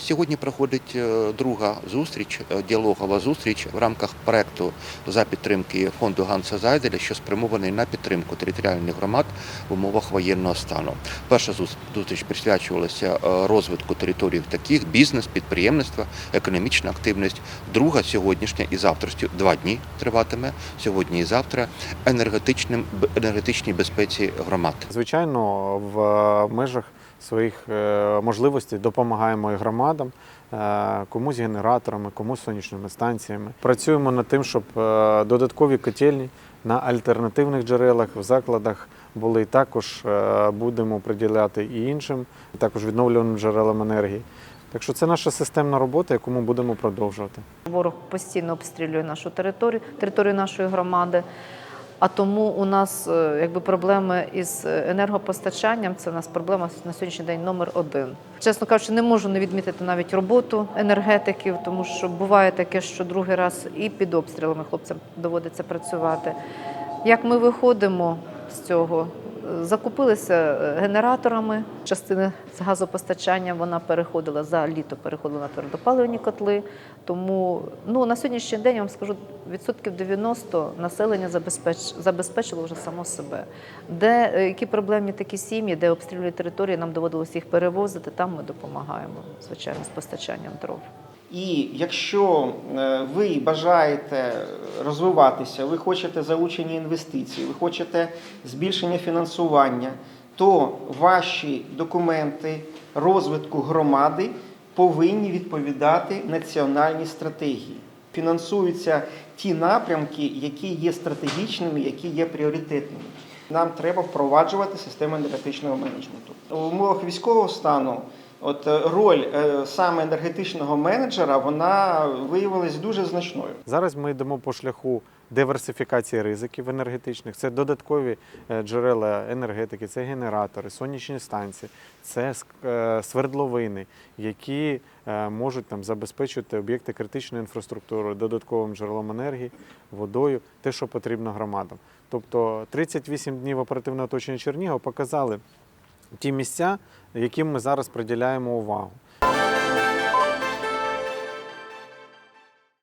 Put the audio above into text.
Сьогодні проходить е, друга зустріч, е, діалогова зустріч в рамках проекту за підтримки фонду Ганса Зайделя, що спрямований на підтримку територіальних громад в умовах воєнного стану. Перша зустріч присвячувалася е, розвитку територій таких бізнес, підприємництво, економічна активність. Друга сьогоднішня і завтрашня два дні триватиме сьогодні і завтра енергетичним енергетичній безпеці громад. Звичайно, в межах своїх е, можливостей допомагаємо і громадам, е, комусь генераторами, комусь сонячними станціями. Працюємо над тим, щоб е, додаткові котельні на альтернативних джерелах в закладах були. Також будемо приділяти і іншим, також відновлюваним джерелам енергії. Так що це наша системна робота, яку ми будемо продовжувати. Ворог постійно обстрілює нашу територію, територію нашої громади. А тому у нас е, якби проблеми із енергопостачанням. Це у нас проблема на сьогоднішній день номер один. Чесно кажучи, не можу не відмітити навіть роботу енергетиків, тому що буває таке, що другий раз і під обстрілами хлопцям доводиться працювати. Як ми виходимо з цього? Закупилися е, генераторами. Частина з газопостачання вона переходила за літо, переходила на твердопаливні котли. Тому ну на сьогоднішній день я вам скажу відсотків 90 населення забезпеч, забезпечило вже само себе. Де е, які проблемні такі сім'ї, де обстрілюють території, нам доводилось їх перевозити. Там ми допомагаємо звичайно з постачанням дров. І якщо е, ви бажаєте розвиватися, ви хочете залучення інвестицій, ви хочете збільшення фінансування, то ваші документи розвитку громади повинні відповідати національній стратегії. Фінансуються ті напрямки, які є стратегічними, які є пріоритетними. Нам треба впроваджувати систему енергетичного менеджменту. У умовах військового стану От е, роль е, саме енергетичного менеджера вона виявилась дуже значною. Зараз ми йдемо по шляху диверсифікації ризиків енергетичних. Це додаткові е, джерела енергетики, це генератори, сонячні станції, це свердловини, які можуть там забезпечити об'єкти критичної інфраструктури додатковим джерелом енергії, водою, те, що потрібно громадам. Тобто 38 днів оперативного оточення Чернігова показали ті місця, яким ми зараз приділяємо увагу.